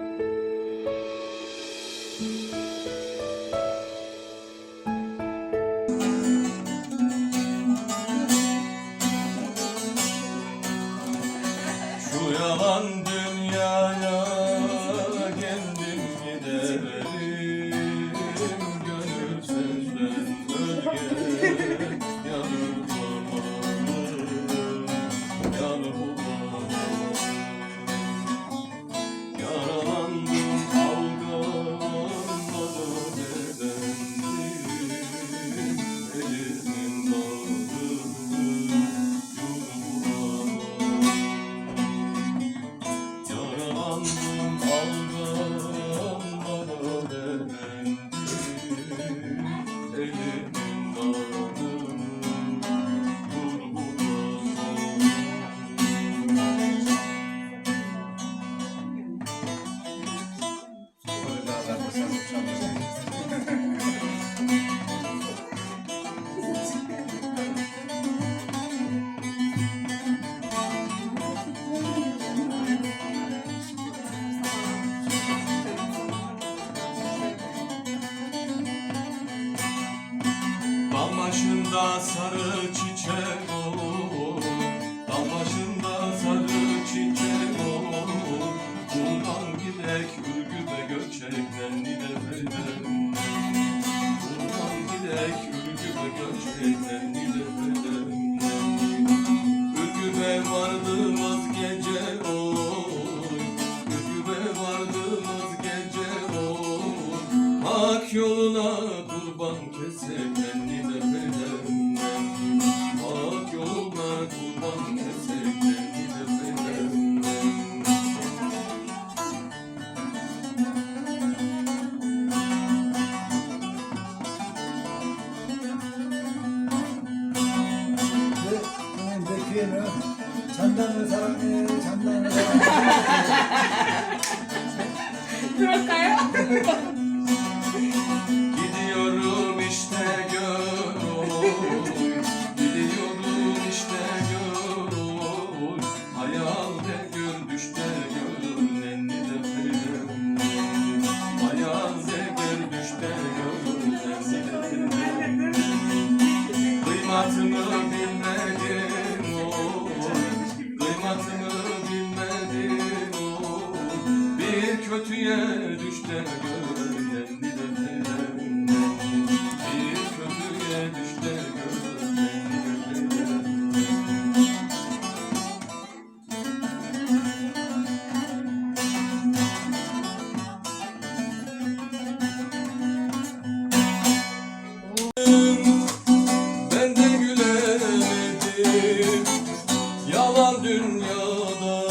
Şu yalan başında sarı çiçek olur Dal başında sarı çiçek olur. Buradan gidek ürgübe göçekten gidemedim Buradan gidek ürgübe göçekten gidemedim Ürgübe vardığımız gece oy Ürgübe vardığımız gece oy Hak yoluna kurban gidemedim Zekiye'nin 잔당을 사랑해 잔당을 사랑해 그럴까요? Gidiyorum işte gör oy Gidiyorum işte gör oy Hayalde gör düşte gör Nenni de benim Hayalde gör düşte gör Nenni de benim Kıymatını bilmedin oy Kıymatını bilmedin oy Bir kötüye düş de yalan dünyada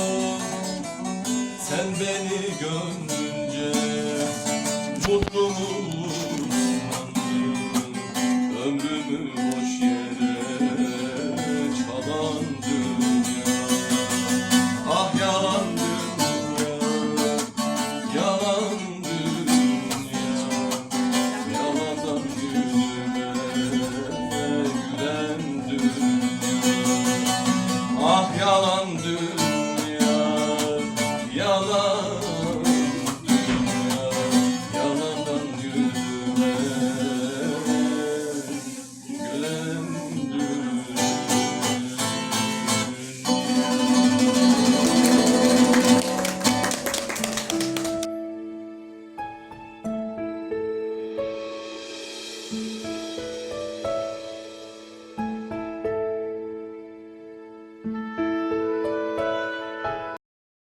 Sen beni gönlünce mutlu mu Ömrümü boş